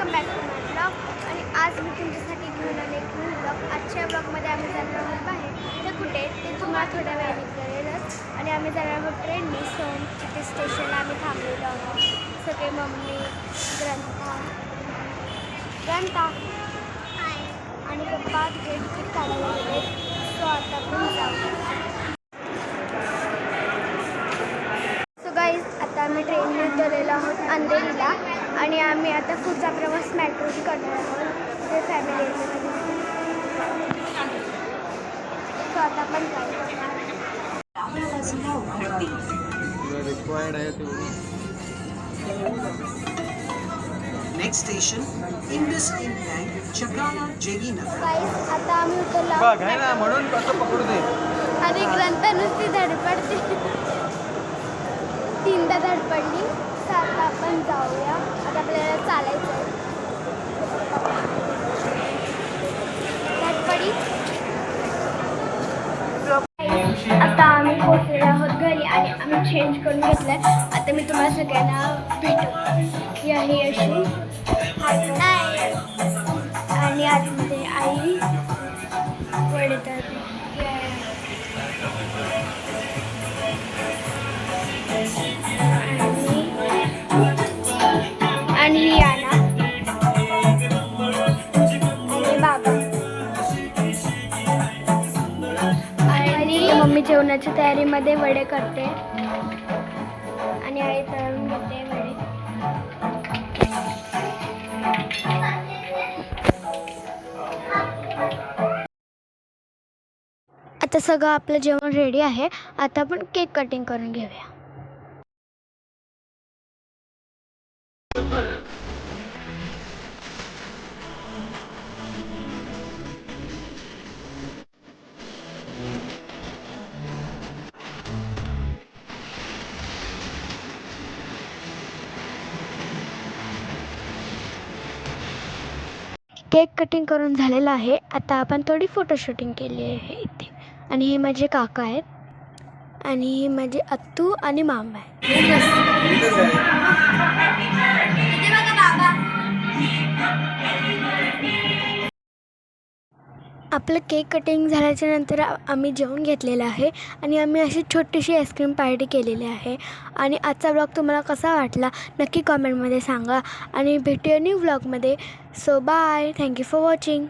Welcome back to my blog आणि आज मी तुमच्यासाठी घेऊन आले एक ब्लॉग आजच्या ब्लॉगमध्ये आम्ही जाणार आहोत बाहेर. ते कुठे? ते तुम्हाला थोड्या वेळाने कळेलच. आणि आम्ही जाणार आहोत ट्रेनने. सोन तिथे स्टेशनला आम्ही थांबलेलो आहोत. सगळे मम्मी ग्रंथा ग्रंथा. आणि पप्पा तिथे तिकीट काढायला गेले. सो आता आपण जाऊ सो गाईज उतरलेलो आहोत अंधेरीला. आणि आम्ही आता पुढचा प्रवास मेट्रोने करणार आहोत. ते फॅमिली सो आता आपण जाऊ. रिक्वायर्ड आहे तेवढी Next station, IndusInd Bank, Chakrala, JD Nagar. Guys आता आम्ही उतरलो म्हणून कसं पकडू दे आणि ग्रंथ नुसती धडपडते. धडपडली तर आपण जाऊया. आता आपल्याला चालायचं आहे धडपडी आता आम्ही पोहोचलेलो आहोत घरी आणि आम्ही चेंज करून घेतलं आता मी तुम्हाला सगळ्यांना भेटू. ही आहे अशी. आणि आतमध्ये आई. वडतात मी जेवणाच्या तयारीमध्ये वडे करते. आणि आई तळून घेते वडे. आता सगळं आपलं जेवण रेडी आहे. आता आपण केक कटिंग करून घेऊया. केक कटिंग करून झालेलं आहे. आता आपण थोडी फोटोशूटिंग केली आहे इथे. आणि हे माझे काका आहेत. आणि हे माझे अत्तू आणि मामा आहेत. आपलं केक कटिंग झाल्याच्यानंतर आम्ही जेवण घेतलेलं आहे आणि आम्ही अशी छोटीशी आईस्क्रीम पार्टी केलेली आहे. आणि आजचा ब्लॉग तुम्हाला कसा वाटला नक्की कॉमेंटमध्ये सांगा. आणि भेटूया न्यू ब्लॉगमध्ये. So bye thank you for watching